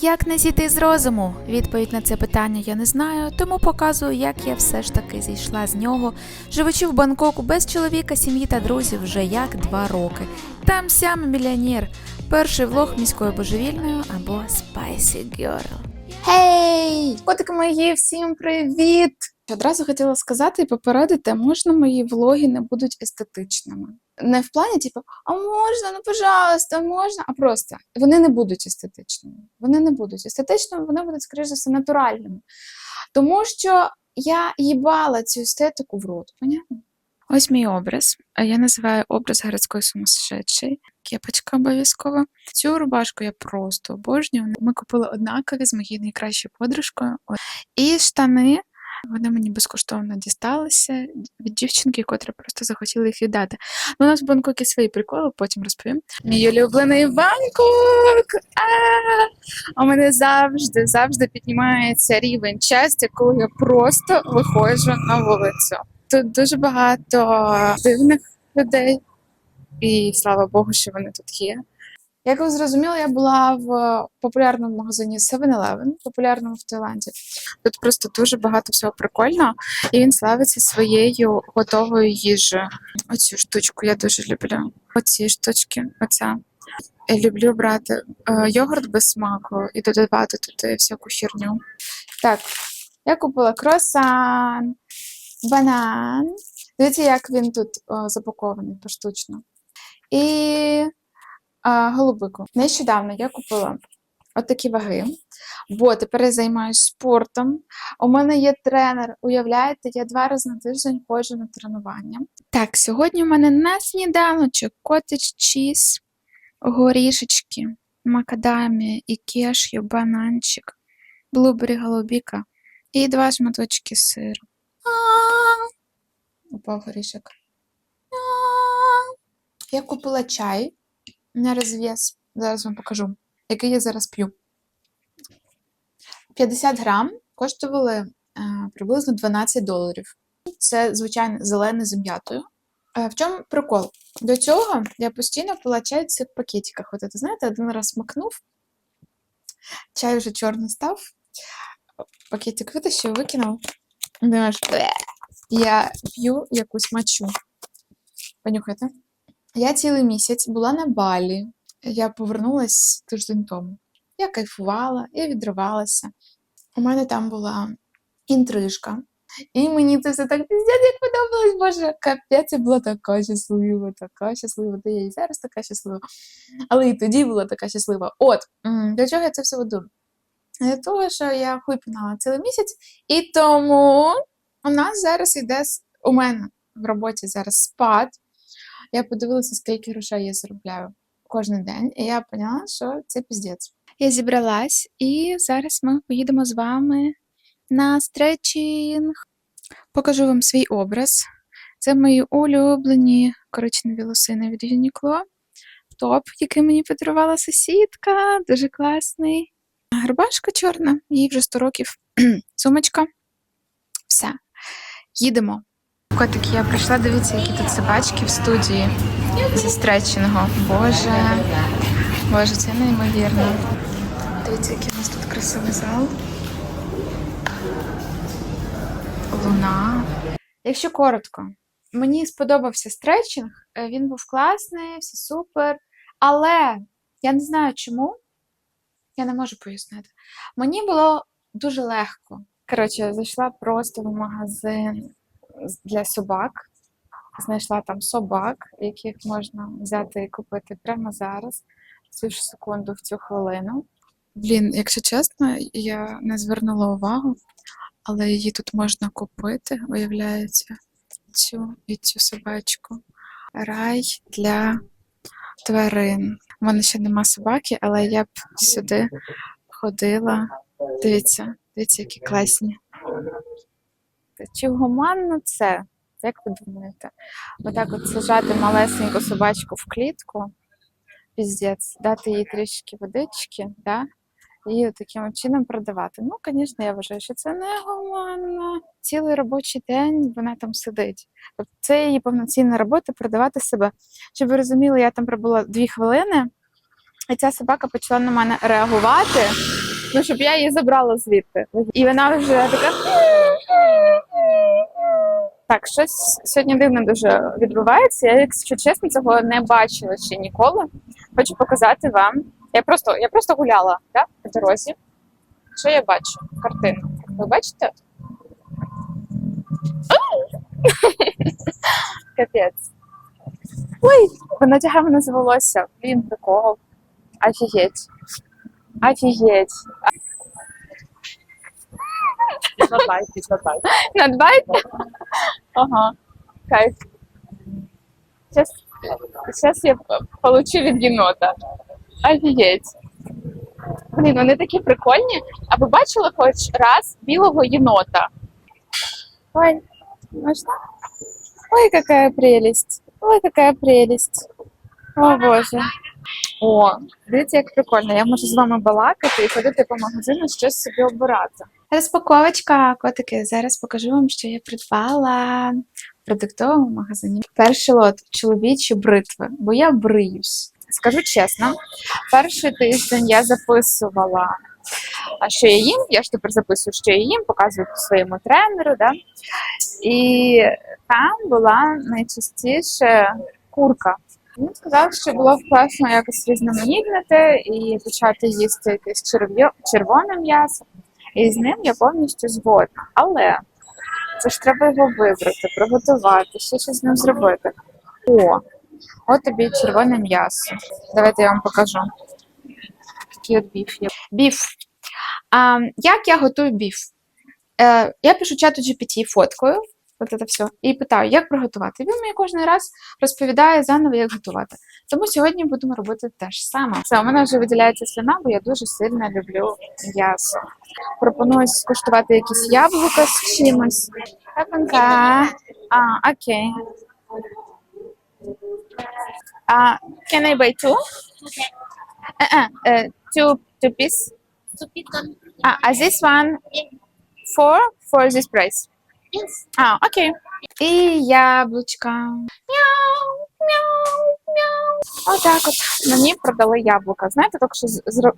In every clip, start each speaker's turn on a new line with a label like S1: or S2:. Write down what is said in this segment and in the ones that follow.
S1: Як не зійти з розуму? Відповідь на це питання я не знаю, тому показую, як я все ж таки зійшла з нього, живучи в Бангкоку без чоловіка, сім'ї та друзів вже як два роки. Там сям мільйонер. Перший влог міською божевільною або Spicy Girl.
S2: Гей! Котики мої, всім привіт! Одразу хотіла сказати і попередити, можна мої влоги не будуть естетичними. Не в плані, типу, а можна, ну пожалуйста, можна, а просто вони не будуть естетичними. Вони не будуть естетичними, вони будуть, скоріш за все, натуральними. Тому що я їбала цю естетику в рот, понятно? Ось мій образ. Я називаю образ городської сумасшедшої. Кепочка обов'язково. Цю рубашку я просто обожнюю. Ми купили однакові з моєю найкращою подружкою. І штани. Вони мені безкоштовно дісталися від дівчинки, котра просто захотіла їх віддати. Ну, у нас в Бангкокі свої приколи, потім розповім. Мій улюблений Бангкок! А! У мене завжди, завжди піднімається рівень щастя, коли я просто виходжу на вулицю. Тут дуже багато дивних людей, і слава Богу, що вони тут є. Як ви зрозуміли, я була в популярному магазині 7-Eleven, популярному в Таїланді. Тут просто дуже багато всього прикольного, і він славиться своєю готовою їжею. Оцю штучку я дуже люблю. Оці штучки, оця. Я люблю брати е, йогурт без смаку і додавати туди всяку херню. Так, я купила круасан, банан. Дивіться, як він тут о, запакований поштучно. І а, голубику. Нещодавно я купила отакі ваги, бо тепер я займаюся спортом. У мене є тренер. Уявляєте, я два рази на тиждень ходжу на тренування. Так, сьогодні у мене на сніданочок котедж чіз, горішечки, макадамія і кешю, бананчик, блубері голубіка і два шматочки сиру. Упав горішок. Я купила чай на розв'яз. Зараз вам покажу, який я зараз п'ю. 50 грам коштували е, приблизно 12 доларів. Це, звичайно, зелене з м'ятою. Е, в чому прикол? До цього я постійно пила чай в цих пакетиках. От це, знаєте, один раз макнув, чай вже чорний став, пакетик витащив, викинув. Думаєш, я п'ю якусь мачу. Понюхайте. Я цілий місяць була на балі. Я повернулася тиждень тому. Я кайфувала, я відривалася. У мене там була інтрижка. І мені це все так піздець, як подобалось, боже, капець, я була така щаслива, така щаслива, та я і зараз така щаслива. Але і тоді була така щаслива. От, для чого я це все веду? Для того, що я хуй пинала цілий місяць, і тому у нас зараз іде у мене в роботі зараз спад. Я подивилася, скільки грошей я заробляю кожен день, і я поняла, що це піздець. Я зібралась, і зараз ми поїдемо з вами на стретчинг. Покажу вам свій образ. Це мої улюблені коричневі лосини від Uniqlo. Топ, який мені подарувала сусідка, дуже класний. Рубашка чорна, їй вже 100 років. Сумочка. Все. Їдемо. Котики, я прийшла, дивіться, які тут собачки в студії зі стретчингу. Боже, боже, це неймовірно. Дивіться, який у нас тут красивий зал. Луна. Якщо коротко, мені сподобався стретчинг, е, він був класний, все супер. Але я не знаю чому, я не можу пояснити. Мені було дуже легко. Коротше, я зайшла просто в магазин для собак. Знайшла там собак, яких можна взяти і купити прямо зараз, в цю ж секунду, в цю хвилину. Блін, якщо чесно, я не звернула увагу, але її тут можна купити, виявляється, цю і цю собачку. Рай для тварин. У мене ще нема собаки, але я б сюди ходила. Дивіться, дивіться, які класні. Та Чи гуманно це? Як ви думаєте? Отак от сажати малесеньку собачку в клітку, піздець, дати їй трішки водички, да? і таким чином продавати. Ну, звісно, я вважаю, що це не гуманно. Цілий робочий день вона там сидить. Тобто це її повноцінна робота продавати себе. Щоб ви розуміли, я там пробула дві хвилини, і ця собака почала на мене реагувати. Ну, щоб я її забрала звідти. І вона вже така. Так, щось сьогодні дивно дуже відбувається. Я, якщо чесно, цього не бачила ще ніколи. Хочу показати вам. Я просто, я просто гуляла да, по дорозі. Що я бачу? Картину. Ви бачите? Капець. Ой, вона тягає мене за волосся. Блін, прикол. Офігеть. Офігеть.
S3: Підмотай, підмотай.
S2: Надбайте? Ага. Кайф. Сейчас, сейчас я получу від єнота. Офігеть. Блін, вони такі прикольні. А ви бачили хоч раз білого єнота? Ой, может... Ой, какая прелесть. Ой, какая прелесть. О, Боже. О, дивіться, як прикольно. Я можу з вами балакати і ходити по магазину щось собі обирати. Розпаковочка, котики. Зараз покажу вам, що я придбала в продуктовому магазині. Перший лот чоловічі бритви, бо я бриюсь. Скажу чесно, перший тиждень я записувала, а що я їм, я ж тепер записую, що я їм, показую своєму тренеру. Да? І там була найчастіше курка. Він сказав, що було класно якось різноманітнити і почати їсти якесь черв'я- червоне м'ясо. І з ним я повністю згодна. Але це ж треба його вибрати, приготувати, ще щось з ним зробити. О, от тобі червоне м'ясо. Давайте я вам покажу. Який от біф є. Біф. А, як я готую біф? Е, я пишу чату GPT фоткою, от це все, і питаю, як приготувати. Він мені кожен раз розповідає заново, як готувати. Тому сьогодні будемо робити те ж саме. Все, у мене вже виділяється слюна, бо я дуже сильно люблю м'ясо. Пропоную скуштувати якісь яблука з чимось. Пепенка. А, окей. А, can I buy two? Uh-uh, uh, two, two piece.
S3: Pick one.
S2: Ah, uh, this one four for this price.
S3: Yes.
S2: А, окей. І яблучка. Мяу, мяу, мяу. Отак от мені продали яблука. Знаєте, тільки що зро...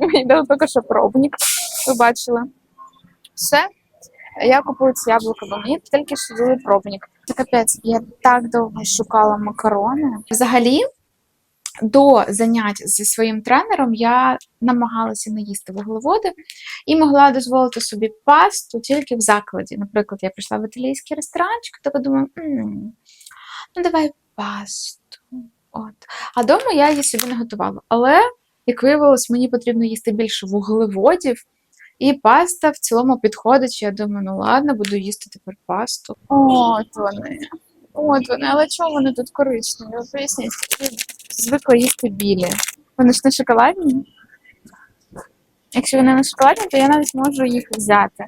S2: мені дали тільки що пробник. Ви бачили. Все. Я купую ці яблука, бо мені тільки що дали пробник. Це капець, я так довго шукала макарони. Взагалі, до занять зі своїм тренером я намагалася не їсти вуглеводи і могла дозволити собі пасту тільки в закладі. Наприклад, я прийшла в італійський ресторанчик, така думаю, «М, ну давай пасту. От. А вдома я її собі не готувала. Але, як виявилось, мені потрібно їсти більше вуглеводів, і паста в цілому підходить. Я думаю, ну ладно, буду їсти тепер пасту. От вони. От вони, але чому вони тут коричневі? Поясніть, звикла їсти білі. Вони ж не шоколадні? Якщо вони не шоколадні, то я навіть можу їх взяти.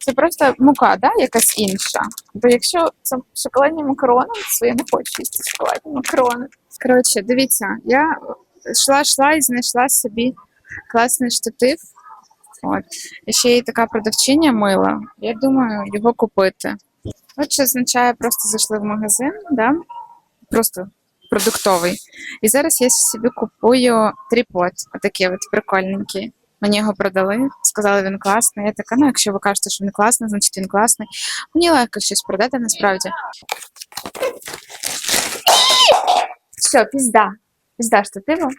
S2: Це просто мука, да? якась інша. Бо якщо це шоколадні макарони, то я не хочу їсти шоколадні макарони. Коротше, дивіться, я йшла, йшла і знайшла собі класний штатив. От. І ще є така продавчиня мила. Я думаю, його купити. От що означає, просто зайшли в магазин, да? просто продуктовий. І зараз я собі купую тріпод, отакий от прикольненький. Мені його продали, сказали, він класний. Я така, ну якщо ви кажете, що він класний, значить він класний. Мені легко щось продати насправді. Все, пізда. Пізда штативу.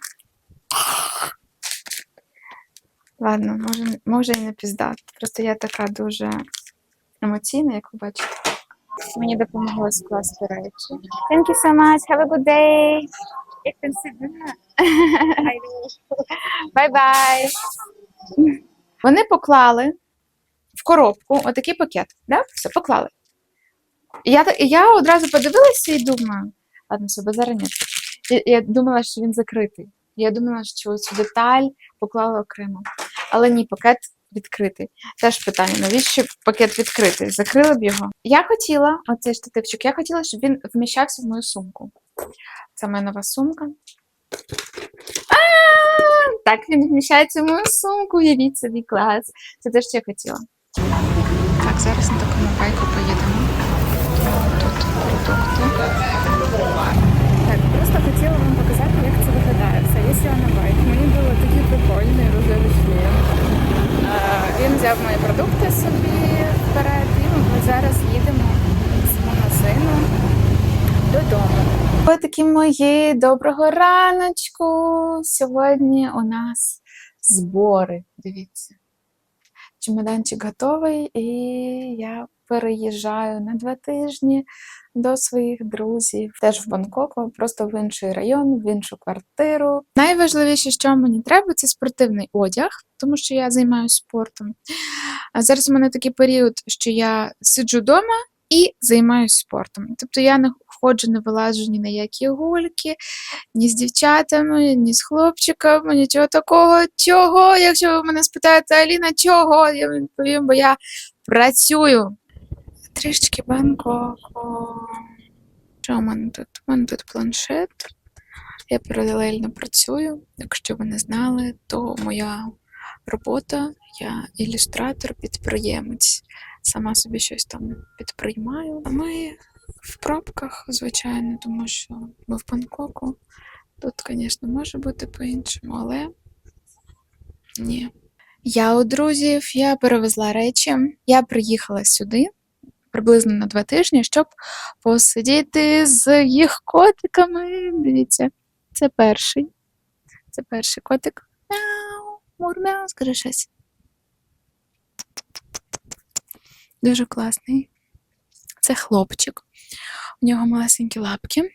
S2: Ладно, може, може і не пізда. Просто я така дуже емоційна, як ви бачите. Мені допомогли скласти речі. Thank you so much. Have a good day.
S3: Ik ben Sidney.
S2: Bye-bye. Вони поклали в коробку отакий пакет. Да? Все, поклали. І я, та- і я одразу подивилася і думаю, ладно, все, базара. Я, я думала, що він закритий. Я думала, що цю деталь поклали окремо. Але ні, пакет відкритий. Теж питання, навіщо пакет відкритий? Закрили б його. Я хотіла, оцей штативчик, я хотіла, щоб він вміщався в мою сумку. Це моя нова сумка. Так він вміщається в мою сумку, уявіть собі клас. Це те, що я хотіла. Так, зараз на такому байку поїдемо. Тут продукти. Так, просто хотіла вам показати, як це виглядає. Все, я сіла на байк. Мені було такий прикольний рожевий шлем. взяв мої продукти собі вперед, і ми зараз їдемо з магазину додому. Отакі такі мої, доброго раночку. Сьогодні у нас збори. Дивіться. Чемоданчик готовий, і я переїжджаю на два тижні до своїх друзів, теж в Бангкоку, просто в інший район, в іншу квартиру. Найважливіше, що мені треба, це спортивний одяг, тому що я займаюся спортом. А зараз у мене такий період, що я сиджу вдома і займаюся спортом. Тобто я не ходжу, не вилажу ні на які гульки, ні з дівчатами, ні з хлопчиками, нічого такого. Чого? Якщо ви мене спитаєте, Аліна, чого? Я відповім, бо я працюю. Трішечки Бангкоку. Що у мене тут? У мене тут планшет. Я паралельно працюю. Якщо ви не знали, то моя робота, я ілюстратор, підприємець. Сама собі щось там підприймаю. Ми в пробках, звичайно, тому що ми в Бангкоку. Тут, звісно, може бути по-іншому, але ні. Я у друзів, я перевезла речі. Я приїхала сюди приблизно на два тижні, щоб посидіти з їх котиками. Дивіться, це перший. Це перший котик. Мяу, мурмяу, скажи щось. Дуже класний. Це хлопчик. У нього малесенькі лапки.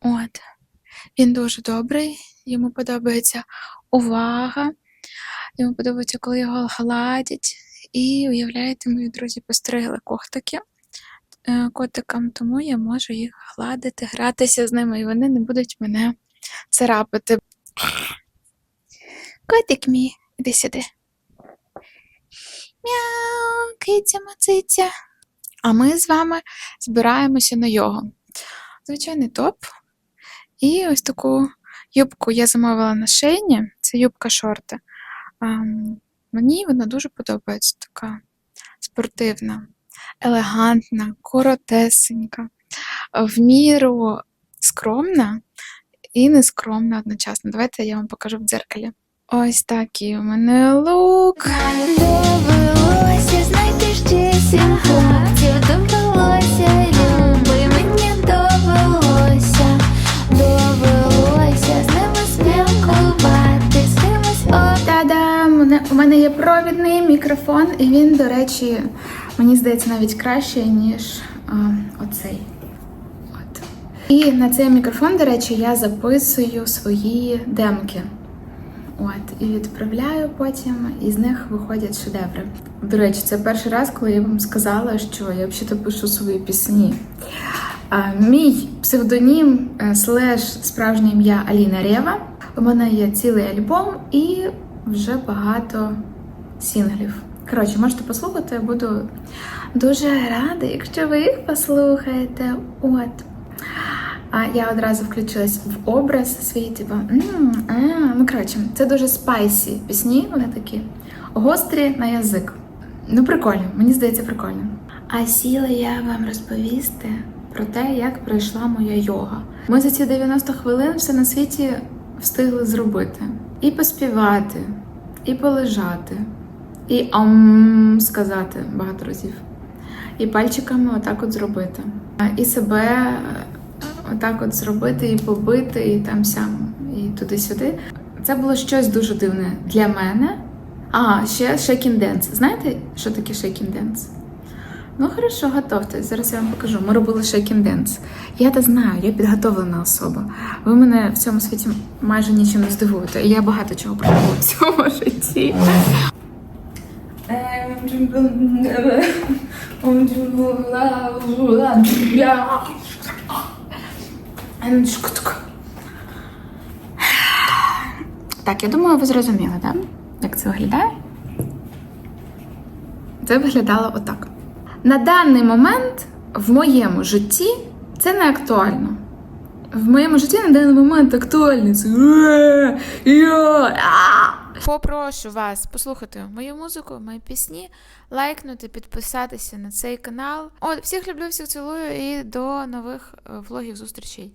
S2: От. Він дуже добрий, йому подобається увага. Йому подобається, коли його гладять. І уявляєте, мої друзі постригли когтики е, котикам, тому я можу їх гладити, гратися з ними, і вони не будуть мене царапати. Котик мій, іди сюди. Мяу, киця мациця. А ми з вами збираємося на йогу. Звичайний топ. І ось таку юбку я замовила на шейні. Це юбка шорти. Мені вона дуже подобається, така спортивна, елегантна, коротесенька, в міру скромна і нескромна одночасно. Давайте я вам покажу в дзеркалі. Ось такий у мене лук.
S4: Довелося знайти ще сім хлопців, довелося, люби, мені довелося, довелося з ними спілкувати, з кимось об...
S2: Та-дам! У мене- У мене є провідний мікрофон, і він, до речі, мені здається, навіть краще, ніж а, оцей. От. І на цей мікрофон, до речі, я записую свої демки. От, і відправляю потім, і з них виходять шедеври. До речі, це перший раз, коли я вам сказала, що я взагалі пишу свої пісні. Мій псевдонім е, слеш справжнє ім'я Аліна Рева. У мене є цілий альбом і вже багато сінглів. Коротше, можете послухати, буду дуже рада, якщо ви їх послухаєте. От. А я одразу включилась в образ свій, типу, «М, ну коротше, це дуже спайсі пісні, вони такі гострі на язик. Ну, прикольно, мені здається, прикольно. А сіла я вам розповісти про те, як пройшла моя йога. Ми за ці 90 хвилин все на світі встигли зробити. І поспівати, і полежати, і ам сказати багато разів. І пальчиками отак от зробити. І себе отак от зробити, і побити, і там сям, і туди-сюди. Це було щось дуже дивне для мене. А, ще shaking dance. Знаєте, що таке shaking dance? Ну, хорошо, готовтесь. Зараз я вам покажу. Ми робили shaking dance. Я то знаю, я підготовлена особа. Ви мене в цьому світі майже нічим не здивуєте. Я багато чого пробувала в цьому житті. Так, я думаю, ви зрозуміли, так? Як це виглядає? Це виглядало отак. На даний момент в моєму житті це не актуально. В моєму житті на даний момент актуально це. «Е, я, а».
S1: Попрошу вас послухати мою музику, мої пісні, лайкнути, підписатися на цей канал. От, всіх люблю, всіх цілую і до нових е, влогів зустрічей.